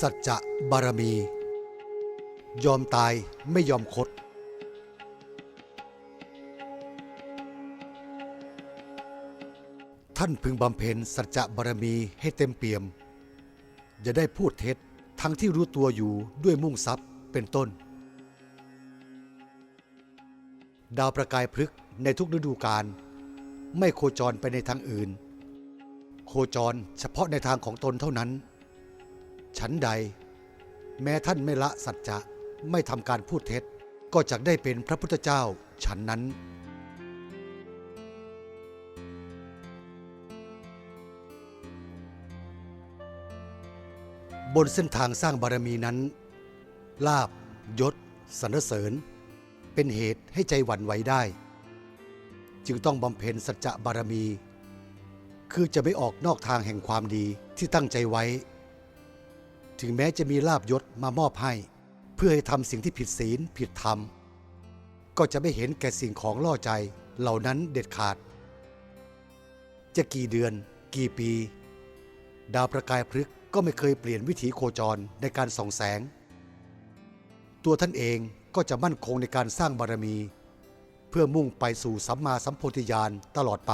สัจจะบารมี ยอมตายไม่ยอมคด ท่านพึงบำเพ็ญสัจจะบารมีให้เต็มเปี่ยม อย่าได้พูดเท็จทั้งที่รู้ตัวอยู่ด้วยมุ่งทรัพย์เป็นต้น ดาวประกายพฤกในทุกฤดูกาลไม่โคจรไปในทางอื่น โคจรเฉพาะในทางของตนเท่านั้น ฉันใด แม้ท่านไม่ละสัจจะไม่ทำการพูดเท็จ ก็จะได้เป็นพระพุทธเจ้าฉันนั้น บนเส้นทางสร้างบารมีนั้น ลาบยศสรรเสริญ เป็นเหตุให้ใจหวั่นไหวได้ จึงต้องบำเพ็ญสัจจะบารมี คือจะไม่ออกนอกทางแห่งความดีที่ตั้งใจไว้ ถึงแม้จะมีลาบยศมามอบให้ เพื่อให้ทำสิ่งที่ผิดศีลผิดธรรม ก็จะไม่เห็นแก่สิ่งของล่อใจเหล่านั้นเด็ดขาด จะกี่เดือน กี่ปี ดาวประกายพฤกษ์ก็ไม่เคยเปลี่ยนวิถีโคจรในการส่องแสง ตัวท่านเองก็จะมั่นคงในการสร้างบารมี เพื่อมุ่งไปสู่สัมมาสัมโพธิญาณตลอดไป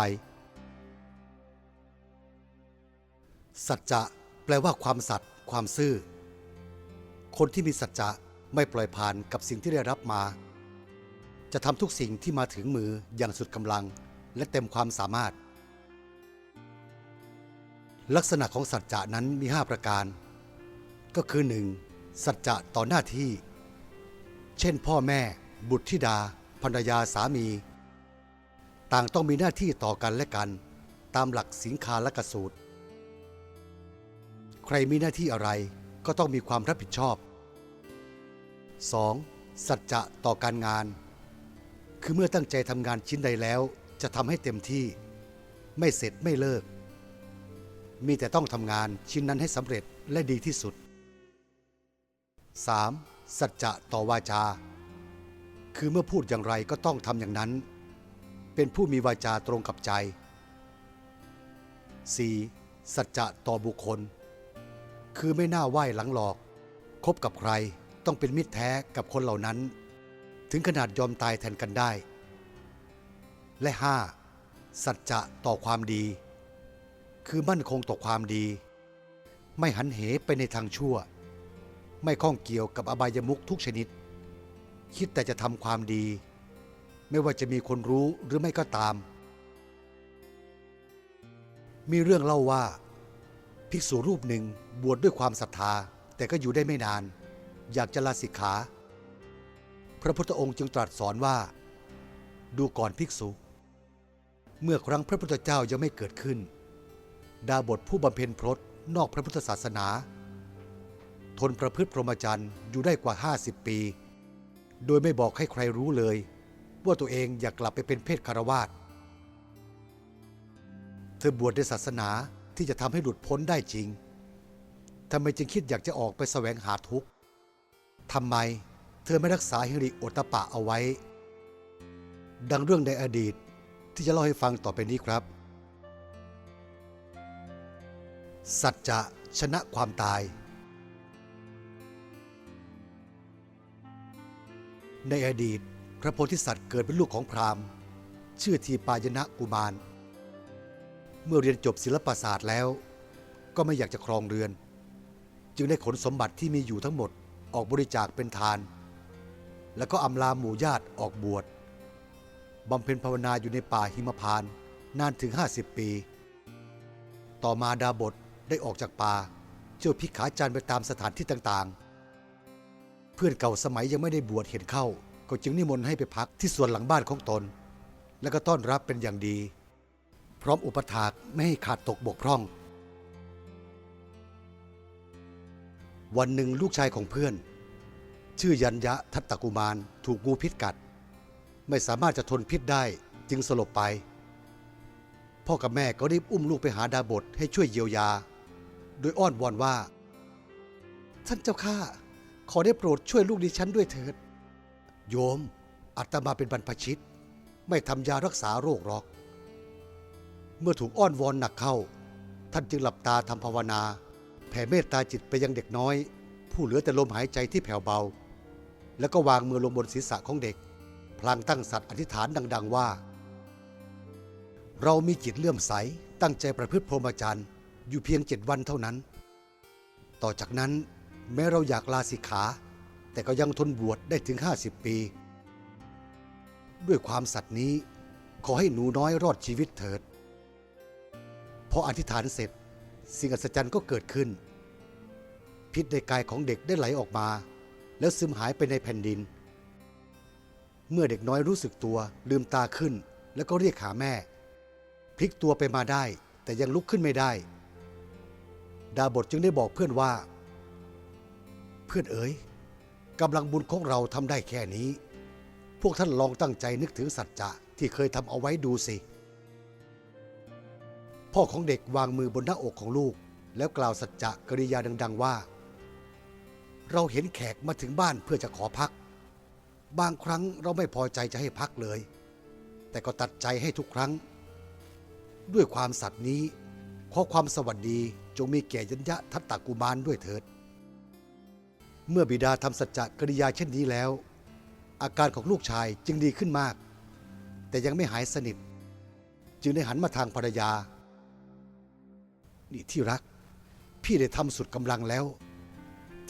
สัจจะแปลว่าความสัตย์ ความซื่อ คนที่มีสัจจะไม่ปล่อยผ่านกับสิ่งที่ได้รับมา จะทำทุกสิ่งที่มาถึงมืออย่างสุดกำลังและเต็มความสามารถ ลักษณะของสัจจะนั้นมี 5 ประการ ก็คือ 1. สัจจะต่อหน้าที่ เช่น พ่อแม่ บุตรธิดาภรรยาสามี ต่างต้องมีหน้าที่ต่อกันและกัน ตามหลักสิงคาและกสูตร รมีหน้าที่อะไรก็ต้องมีความรับผิดชอบ 2. สัจจะต่อการงาน คือเมื่อตั้งใจทำงานชิ้นใดแล้ว จะทำให้เต็มที่ ไม่เสร็จไม่เลิก มีแต่ต้องทำงานชิ้นนั้นให้สำเร็จและดีที่สุด 3. สัจจะต่อวาจา คือเมื่อพูดอย่างไรก็ต้องทำอย่างนั้น เป็นผู้มีวาจาตรงกับใจ 4. สัจจะต่อบุคคล คือไม่น่าไหว้หลังหลอก คบกับใครต้องเป็นมิตรแท้กับคนเหล่านั้น ถึงขนาดยอมตายแทนกันได้ และ 5. สัจจะต่อความดี คือมั่นคงต่อความดี ไม่หันเหไปในทางชั่ว ไม่ข้องเกี่ยวกับอบายมุขทุกชนิด คิดแต่จะทำความดี ไม่ว่าจะมีคนรู้หรือไม่ก็ตาม มีเรื่องเล่าว่า ภิกษุรูปหนึ่งบวชดด้วยความศรัทธา แต่ก็อยู่ได้ไม่นาน อยากจะลาสิกขา พระพุทธองค์จึงตรัสสอนว่า ดูก่อนภิกษุ เมื่อครั้งพระพุทธเจ้ายังไม่เกิดขึ้น ดาบทผู้บำเพ็ญพรตนอกพระพุทธศาสนา ทนประพฤติพรหมจรรย์อยู่ได้กว่า 50 ปี โดยไม่บอกให้ใครรู้เลย ว่าตัวเองอยากกลับไปเป็นเพศคารวาสเธอบวชในศาสนา ที่จะทำให้หลุดพ้นได้จริงทำไมจึงคิดอยากจะออกไปแสวงหาทุกข์ทำไมเธอไม่รักษาฮิริโอตปะเอาไว้ ดังเรื่องในอดีตที่จะเล่าให้ฟังต่อไปนี้ครับ สัจจะชนะความตาย ในอดีตพระโพธิสัตว์เกิดเป็นลูกของพราหมณ์ ชื่อทีปายนะกุมาร เมื่อเรียนจบศิลปศาสตร์แล้ว ก็ไม่อยากจะครองเรือน จึงได้ขนสมบัติที่มีอยู่ทั้งหมดออกบริจาคเป็นทาน แล้วก็อำลาหมู่ญาติออกบวชบำเพ็ญภาวนาอยู่ในป่าหิมพานนานถึง 50 ปี ต่อมาดาบทได้ออกจากป่าเที่ยวพิกขาจันทร์ไปตามสถานที่ต่างๆ เพื่อนเก่าสมัยยังไม่ได้บวชเห็นเข้า ก็จึงนิมนต์ให้ไปพักที่ส่วนหลังบ้านของตน แล้วก็ต้อนรับเป็นอย่างดี พร้อมอุปถากไม่ให้ขาดตกบกพร่อง วันหนึ่งลูกชายของเพื่อน ชื่อยัญยะทัตตกุมารถูกงูพิษกัด ไม่สามารถจะทนพิษได้จึงสลบไป พ่อกับแม่ก็รีบอุ้มลูกไปหาดาบทให้ช่วยเยียวยา โดยอ้อนวอนว่า ท่านเจ้าข้าขอได้โปรดช่วยลูกดิฉันด้วยเถิด โยมอาตมาเป็นบรรพชิต ไม่ทำยารักษาโรคหรอก เมื่อถูกอ้อนวอนหนักเข้า ท่านจึงหลับตาทำภาวนา แผ่เมตตาจิตไปยังเด็กน้อย ผู้เหลือแต่ลมหายใจที่แผ่วเบา แล้วก็วางมือลงบนศีรษะของเด็ก พลางตั้งสัตว์อธิษฐานดัง ๆ ว่า เรามีจิตเลื่อมใสตั้งใจประพฤติพรหมจรรย์อยู่เพียงเจ็ดวันเท่านั้น ต่อจากนั้นแม้เราอยากลาสิกขา แต่ก็ยังทนบวชได้ถึง 50 ปี ด้วยความสัตย์นี้ขอให้หนูน้อยรอดชีวิตเถิด พออธิษฐานเสร็จ สิ่งอัศจรรย์ก็เกิดขึ้น พิษในกายของเด็กได้ไหลออกมา แล้วซึมหายไปในแผ่นดิน เมื่อเด็กน้อยรู้สึกตัวลืมตาขึ้น แล้วก็เรียกหาแม่ พลิกตัวไปมาได้ แต่ยังลุกขึ้นไม่ได้ ดาบทจึงได้บอกเพื่อนว่า เพื่อนเอ๋ยกำลังบุญของเราทำได้แค่นี้ พวกท่านลองตั้งใจนึกถึงสัจจะที่เคยทำเอาไว้ดูสิ พ่อของเด็กวางมือบนหน้าอกของลูก แล้วกล่าวสัจจะกริยาดัง ๆ ว่า เราเห็นแขกมาถึงบ้านเพื่อจะขอพัก บางครั้งเราไม่พอใจจะให้พักเลย แต่ก็ตัดใจให้ทุกครั้ง ด้วยความสัตย์นี้ ขอความสวัสดีจงมีแก่ยัญญะทัตตกุมารด้วยเถิด เมื่อบิดาทำสัจจะกริยาเช่นนี้แล้ว อาการของลูกชายจึงดีขึ้นมาก แต่ยังไม่หายสนิท จึงได้หันมาทางภรรยา นี่ที่รัก พี่ได้ทำสุดกำลังแล้ว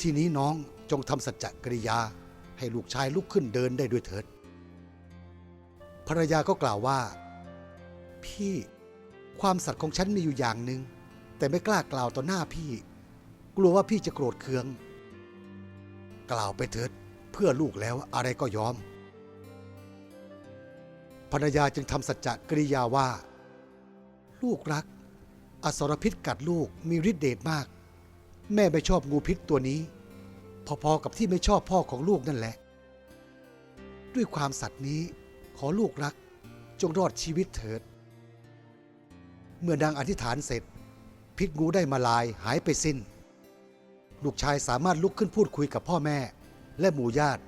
ทีนี้น้องจงทำสัจจะกริยา ให้ลูกชายลุกขึ้นเดินได้ด้วยเถิดภรรยาก็กล่าวว่า พี่ความสัตย์ของฉันมีอยู่อย่างหนึ่งแต่ไม่กล้ากล่าวต่อหน้าพี่ กลัวว่าพี่จะโกรธเคือง กล่าวไปเถิดเพื่อลูกแล้วอะไรก็ยอมภรรยาจึงทำสัจจะกริยาว่า ลูกรัก อสรพิษกัดลูกมีฤทธิ์เดชมาก แม่ไม่ชอบงูพิษตัวนี้ พอๆกับที่ไม่ชอบพ่อของลูกนั่นแหละ ด้วยความสัตย์นี้ขอลูกรักจงรอดชีวิตเถิด เมื่อนางอธิษฐานเสร็จ พิษงูได้มาลายหายไปสิ้น ลูกชายสามารถลุกขึ้นพูดคุยกับพ่อแม่ และหมู่ญาติ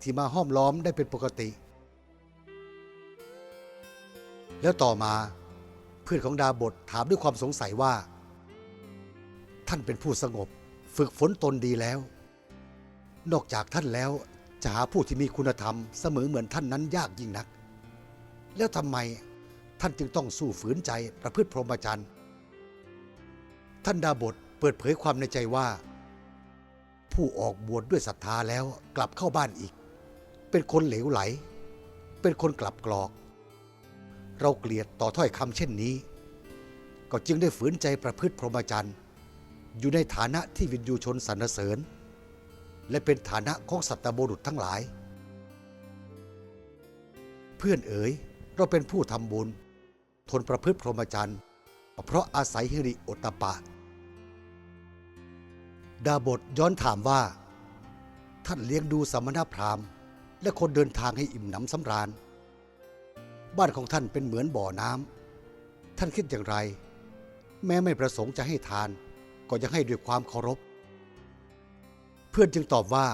ที่มาห้อมล้อมได้เป็นปกติ แล้วต่อมา พื่อนของดาบทถามด้วยความสงสัยว่า ท่านเป็นผู้สงบ ฝึกฝนตนดีแล้ว นอกจากท่านแล้วจะหาผู้ที่มีคุณธรรมเสมอเหมือนท่านนั้นยากยิ่งนัก แล้วทำไมท่านจึงต้องสู้ฝืนใจประพฤติพรหมจรรย์ ท่านดาบทเปิดเผยความในใจว่า ผู้ออกบวชดด้วยศรัทธาแล้วกลับเข้าบ้านอีก เป็นคนเหลวไหล เป็นคนกลับกรอก เราเกลียดต่อถ้อยคำเช่นนี้ ก็จึงได้ฝืนใจประพฤติพรหมจรรย์ อยู่ในฐานะที่วินยูชนสรรเสริญ และเป็นฐานะของสัตบุรุษทั้งหลาย เพื่อนเอ๋ยเราเป็นผู้ทำบุญ ทนประพฤติพรหมจรรย์เพราะอาศัยฮิริโอตตปปะ ดาบทย้อนถามว่า ท่านเลี้ยงดูสมณพราหมณ์ และคนเดินทางให้อิ่มหนำสำราญ บ้านของท่านเป็นเหมือนบ่อน้ำท่านคิดอย่างไร แม้ไม่ประสงค์จะให้ทาน ก็ยังให้ด้วยความเคารพ เพื่อนจึงตอบว่า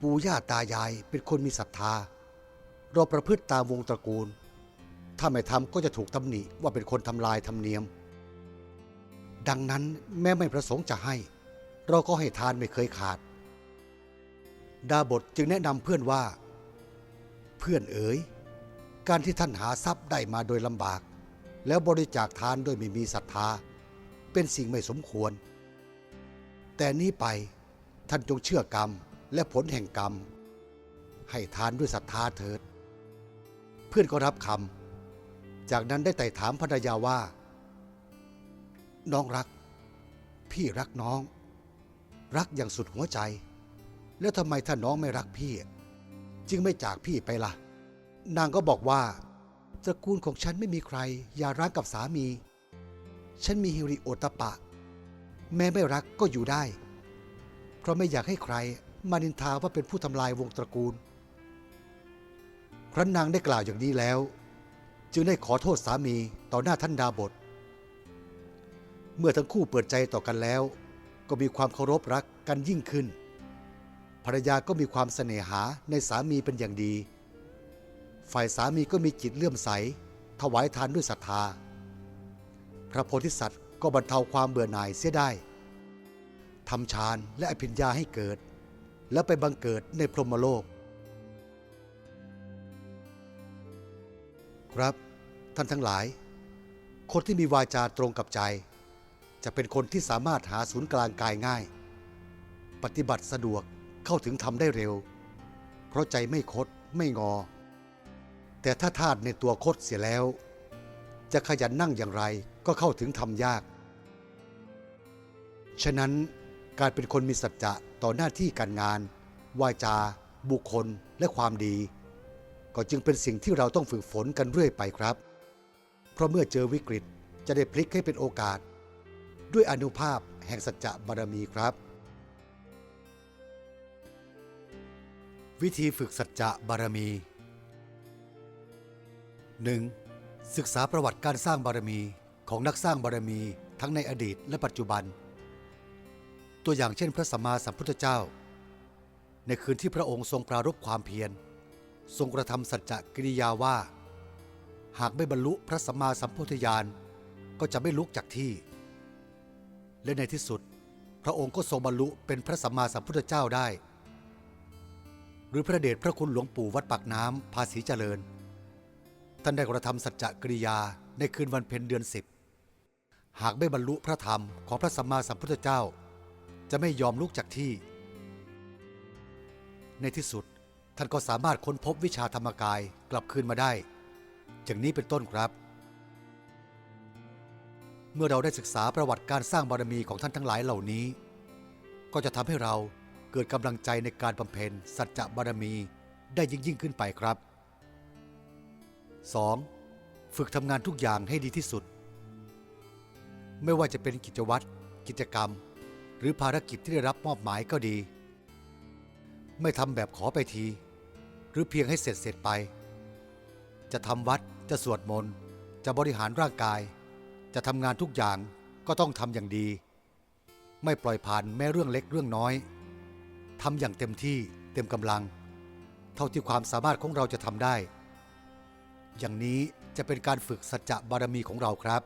ปู่ย่าตายายเป็นคนมีศรัทธา เราประพฤติตามวงตระกูล ถ้าไม่ทำก็จะถูกตำหนิว่าเป็นคนทำลายธรรมเนียม ดังนั้นแม้ไม่ประสงค์จะให้ เราก็ให้ทานไม่เคยขาด ดาบทจึงแนะนำเพื่อนว่า เพื่อนเอ๋ย การที่ท่านหาทรัพย์ได้มาโดยลำบาก แล้วบริจาคทานโดยไม่มีศรัทธา เป็นสิ่งไม่สมควร แต่นี้ไปท่านจงเชื่อกรรมและผลแห่งกรรม ให้ทานด้วยศรัทธาเถิด เพื่อนก็รับคำจากนั้นได้ไต่ถามภรรยาว่า น้องรัก พี่รักน้อง รักอย่างสุดหัวใจ แล้วทำไมถ้าน้องไม่รักพี่ จึงไม่จากพี่ไปล่ะ นางก็บอกว่าตระกูลของฉันไม่มีใคร อย่าร้างกับสามี ฉันมีฮิริโอตตปปะ แม้ไม่รักก็อยู่ได้ เพราะไม่อยากให้ใครมานินทาว่าเป็นผู้ทำลายวงตระกูล ครั้นนางได้กล่าวอย่างนี้แล้ว จึงได้ขอโทษสามีต่อหน้าท่านดาบท เมื่อทั้งคู่เปิดใจต่อกันแล้ว ก็มีความเคารพรักกันยิ่งขึ้น ภรรยาก็มีความเสน่หาในสามีเป็นอย่างดี ฝ่ายสามีก็มีจิตเลื่อมใส ถวายทานด้วยศรัทธา พระโพธิสัตว์ก็บรรเทาความเบื่อหน่ายเสียได้ทำฌานและอภิญญาให้เกิด แล้วไปบังเกิดในพรหมโลก ครับท่านทั้งหลาย คนที่มีวาจาตรงกับใจ จะเป็นคนที่สามารถหาศูนย์กลางกายง่าย ปฏิบัติสะดวกเข้าถึงธรรมได้เร็ว เพราะใจไม่คดไม่งอ แต่ถ้าธาตุในตัวคดเสียแล้ว จะขยันนั่งอย่างไรก็เข้าถึงธรรมยาก ฉะนั้นการเป็นคนมีสัจจะต่อหน้าที่การงาน วาจา บุคคลและความดี ก็จึงเป็นสิ่งที่เราต้องฝึกฝนกันเรื่อยไปครับ เพราะเมื่อเจอวิกฤตจะได้พลิกให้เป็นโอกาส ด้วยอนุภาพแห่งสัจจะบารมีครับ วิธีฝึกสัจจะบารมี 1. ศึกษาประวัติการสร้างบารมีของนักสร้างบารมีทั้งในอดีตและปัจจุบัน ตัวอย่างเช่นพระสัมมาสัมพุทธเจ้า ในคืนที่พระองค์ทรงปรารภความเพียร ทรงกระทำสัจจะกิริยาว่า หากไม่บรรลุพระสัมมาสัมพุทธญาณก็จะไม่ลุกจากที่ และในที่สุด พระองค์ก็ทรงบรรลุเป็นพระสัมมาสัมพุทธเจ้าได้ หรือพระเดชพระคุณหลวงปู่วัดปากน้ำภาษีเจริญ ท่านได้กระทำสัจจะกริยาในคืนวันเพ็ญเดือนสิบหากไม่บรรลุพระธรรมของพระสัมมาสัมพุทธเจ้า จะไม่ยอมลุกจากที่ ในที่สุดท่านก็สามารถค้นพบวิชาธรรมกายกลับคืนมาได้อย่างนี้เป็นต้นครับ เมื่อเราได้ศึกษาประวัติการสร้างบารมีของท่านทั้งหลายเหล่านี้ ก็จะทำให้เราเกิดกำลังใจในการบำเพ็ญสัจจะบารมีได้ยิ่งยิ่งขึ้นไปครับ 2. ฝึกทำงานทุกอย่างให้ดีที่สุด ไม่ว่าจะเป็นกิจวัตร กิจกรรม หรือภารกิจที่ได้รับมอบหมายก็ดี ไม่ทำแบบขอไปที หรือเพียงให้เสร็จเสร็จไป จะทำวัด จะสวดมนต์ จะบริหารร่างกาย จะทำงานทุกอย่างก็ต้องทำอย่างดี ไม่ปล่อยผ่านแม้เรื่องเล็กเรื่องน้อยทำอย่างเต็มที่เต็มกำลัง เท่าที่ความสามารถของเราจะทำได้ อย่างนี้จะเป็นการฝึกสัจจะบารมีของเราครับ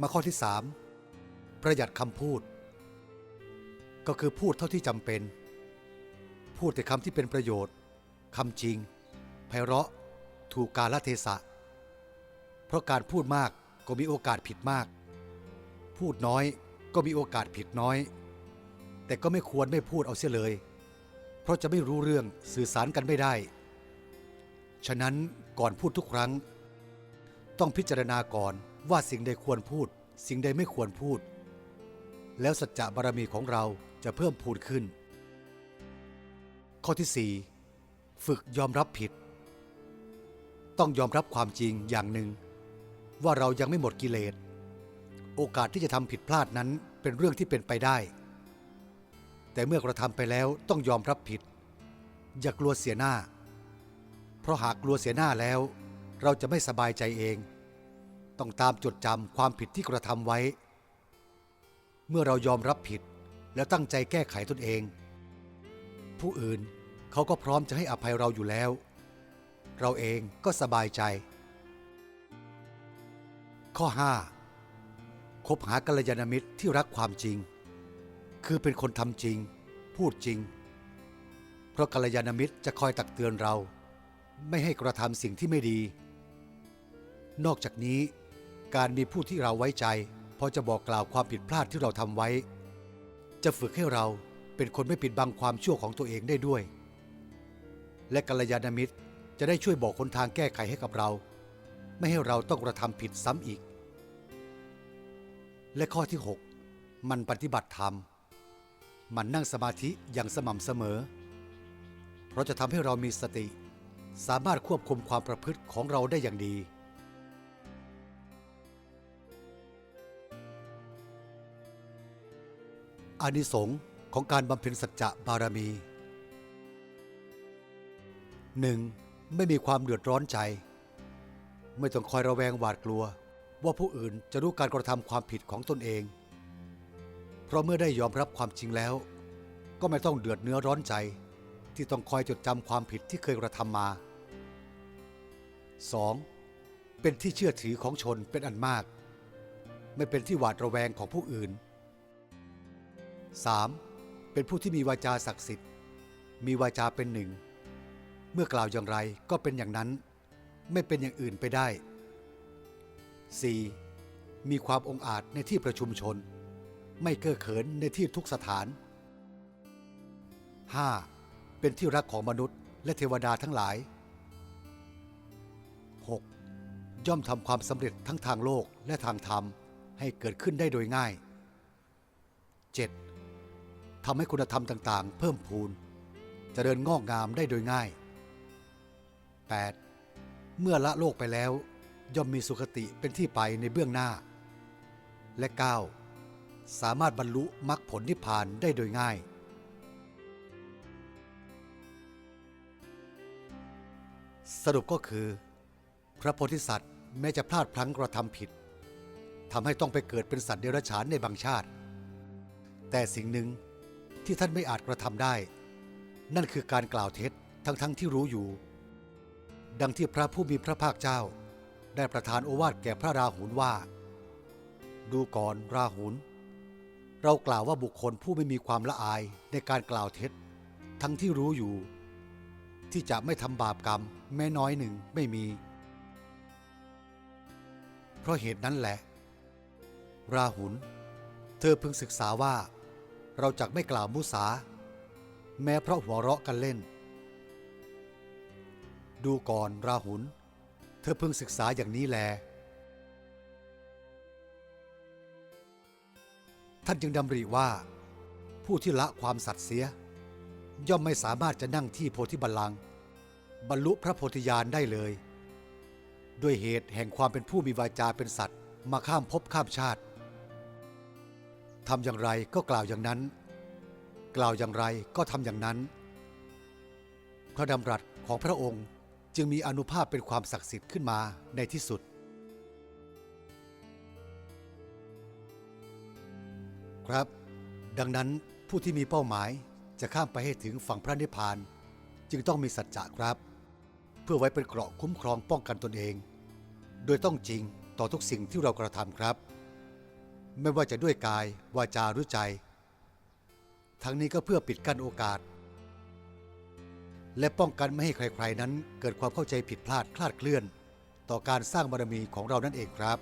มาข้อที่ 3 ประหยัดคำพูด ก็คือพูดเท่าที่จำเป็น พูดแต่คำที่เป็นประโยชน์คำจริงไพเราะถูกกาลเทศะ เพราะการพูดมากก็มีโอกาสผิดมาก พูดน้อยก็มีโอกาสผิดน้อย แต่ก็ไม่ควรไม่พูดเอาเสียเลย เพราะจะไม่รู้เรื่องสื่อสารกันไม่ได้ ฉะนั้นก่อนพูดทุกครั้ง ต้องพิจารณาก่อนว่าสิ่งใดควรพูด สิ่งใดไม่ควรพูด แล้วสัจจะบารมีของเราจะเพิ่มพูนขึ้น ข้อที่4ฝึกยอมรับผิด ต้องยอมรับความจริงอย่างหนึ่ง ว่าเรายังไม่หมดกิเลสโอกาสที่จะทำผิดพลาดนั้นเป็นเรื่องที่เป็นไปได้ แต่เมื่อกระทำไปแล้วต้องยอมรับผิด อย่ากลัวเสียหน้า ราะหากกลัวเสียหน้าแล้ว เราจะไม่สบายใจเอง ต้องตามจดจำความผิดที่กระทำไว้ เมื่อเรายอมรับผิดแล้วตั้งใจแก้ไขตนเอง ผู้อื่นเขาก็พร้อมจะให้อภัยเราอยู่แล้ว เราเองก็สบายใจ ข้อ 5. คบหากัลยาณมิตรที่รักความจริง คือเป็นคนทำจริง พูดจริง เพราะกัลยาณมิตรจะคอยตักเตือนเรา ไม่ให้กระทำสิ่งที่ไม่ดี นอกจากนี้ การมีผู้ที่เราไว้ใจ พอจะบอกกล่าวความผิดพลาดที่เราทำไว้ จะฝึกให้เราเป็นคนไม่ปิดบังความชั่วของตัวเองได้ด้วย และกัลยาณมิตรจะได้ช่วยบอกคนทางแก้ไขให้กับเรา ไม่ให้เราต้องกระทำผิดซ้ำอีก และข้อที่ 6 มันปฏิบัติธรรม มันนั่งสมาธิอย่างสม่ำเสมอ เพราะจะทำให้เรามีสติ สามารถควบคุมความประพฤติของเราได้อย่างดี อานิสงส์ของการบำเพ็ญสัจจะบารมี 1. ไม่มีความเดือดร้อนใจ ไม่ต้องคอยระแวงหวาดกลัว ว่าผู้อื่นจะรู้การกระทำความผิดของตนเอง เพราะเมื่อได้ยอมรับความจริงแล้ว ก็ไม่ต้องเดือดเนื้อร้อนใจที่ต้องคอยจดจำความผิดที่เคยกระทำมา 2. เป็นที่เชื่อถือของชนเป็นอันมาก ไม่เป็นที่หวาดระแวงของผู้อื่น 3. เป็นผู้ที่มีวาจาศักดิ์สิทธิ์ มีวาจาเป็นหนึ่ง เมื่อกล่าวอย่างไรก็เป็นอย่างนั้น ไม่เป็นอย่างอื่นไปได้ 4. มีความองอาจในที่ประชุมชน ไม่เก้อเขินในที่ทุกสถาน 5. เป็นที่รักของมนุษย์และเทวดาทั้งหลาย 6. ย่อมทำความสำเร็จทั้งทางโลกและทางธรรมให้เกิดขึ้นได้โดยง่าย 7. ทำให้คุณธรรมต่างๆ เพิ่มพูนจเจริญงอกงามได้โดยง่าย 8. เมื่อละโลกไปแล้ว ย่อมมีสุคติเป็นที่ไปในเบื้องหน้า และ 9. สามารถบรรลุมรรคผลนิพพานได้โดยง่าย สรุปก็คือ พระโพธิสัตว์แม้จะพลาดพลั้งกระทำผิดทำให้ต้องไปเกิดเป็นสัตว์เดรัจฉานในบางชาติ แต่สิ่งหนึ่งที่ท่านไม่อาจกระทำได้ นั่นคือการกล่าวเท็จทั้งๆทที่รู้อยู่ ดังที่พระผู้มีพระภาคเจ้า ได้ประทานโอวาทแก่พระราหุลว่า ดูก่อนราหุลเรากล่าวว่าบุคคลผู้ไม่มีความละอายในการกล่าวเท็จ ทั้งที่รู้อยู่ ที่จะไม่ทำบาปกรรมแม้น้อยหนึ่งไม่มี ราะเหตุนั้นแหละ ราหุลเธอพึงศึกษาว่า เราจะไม่กล่าวมุสา แม้เพราะหัวเราะกันเล่น ดูก่อนราหุลเธอพึงศึกษาอย่างนี้แล ท่านจึงดำริว่า ผู้ที่ละความสัตย์เสีย ย่อมไม่สามารถจะนั่งที่โพธิบัลลังก์บรรลุพระโพธิญาณได้เลย ด้วยเหตุแห่งความเป็นผู้มีวาจาเป็นสัตว์ มาข้ามภพข้ามชาติทำอย่างไรก็กล่าวอย่างนั้น กล่าวอย่างไรก็ทำอย่างนั้น พระดำรัสของพระองค์จึงมีอนุภาพเป็นความศักดิ์สิทธิ์ขึ้นมาในที่สุด ครับ ดังนั้นผู้ที่มีเป้าหมายจะข้ามไปให้ถึงฝั่งพระนิพพาน จึงต้องมีสัจจะครับ พื่อไว้เป็นเกราะคุ้มครองป้องกันตนเอง โดยต้องจริงต่อทุกสิ่งที่เรากระทำครับ ไม่ว่าจะด้วยกาย วาจาหรือใจ ทั้งนี้ก็เพื่อปิดกั้นโอกาส และป้องกันไม่ให้ใครๆนั้นเกิดความเข้าใจผิดพลาดคลาดเคลื่อน ต่อการสร้างบารมีของเรานั่นเองครับ